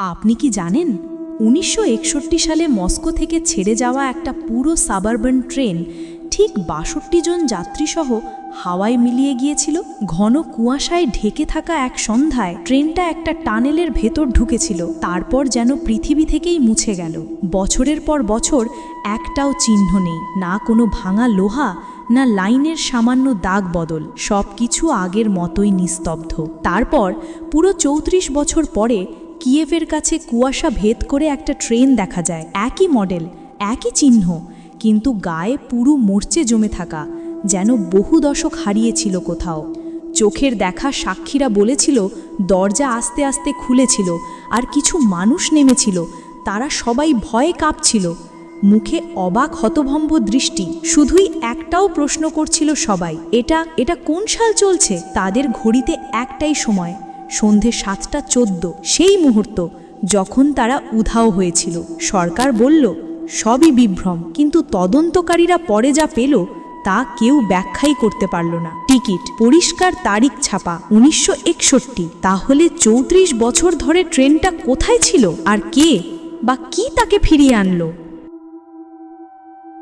আপনি কি জানেন? উনিশশো একষট্টি সালে মস্কো থেকে ছেড়ে যাওয়া একটা পুরো সাবারবান ট্রেন ঠিক বাষট্টি জন যাত্রীসহ হাওয়ায় মিলিয়ে গিয়েছিল। ঘন কুয়াশায় ঢেকে থাকা এক সন্ধ্যায় ট্রেনটা একটা টানেলের ভেতর ঢুকেছিল। তারপর যেন পৃথিবী থেকেই মুছে গেল। বছরের পর বছর একটাও চিহ্ন নেই। না কোনো ভাঙা লোহা, না লাইনের সামান্য দাগ বদল। সব কিছু আগের মতোই নিস্তব্ধ। তারপর পুরো চৌত্রিশ বছর পরে কিয়েভের কাছে কুয়াশা ভেদ করে একটা ট্রেন দেখা যায়। একই মডেল, একই চিহ্ন, কিন্তু গায়ে পুরো মরচে জমে থাকা, যেন বহু দশক হারিয়েছিল কোথাও। চোখের দেখা সাক্ষীরা বলেছিল, দরজা আস্তে আস্তে খুলেছিল আর কিছু মানুষ নেমেছিল, তারা সবাই ভয়ে কাঁপছিল। মুখে অবাক হতভম্ব দৃষ্টি, শুধুই একটাও প্রশ্ন করছিল সবাই, এটা এটা কোন সাল চলছে? তাদের ঘড়িতে একটাই সময়। সন্ধে সাতটা চোদ্দ, সেই মুহূর্ত যখন তারা উধাও হয়েছিল। সরকার বলল, সবই বিভ্রম, কিন্তু তদন্তকারীরা পরে যা পেল, তা কেউ ব্যাখ্যাই করতে পারল না। টিকিট, পরিষ্কার তারিখ ছাপা, উনিশশো একষট্টি, তাহলে চৌত্রিশ বছর ধরে ট্রেনটা কোথায় ছিল? আর কে? বা কি তাকে ফিরিয়ে আনলো?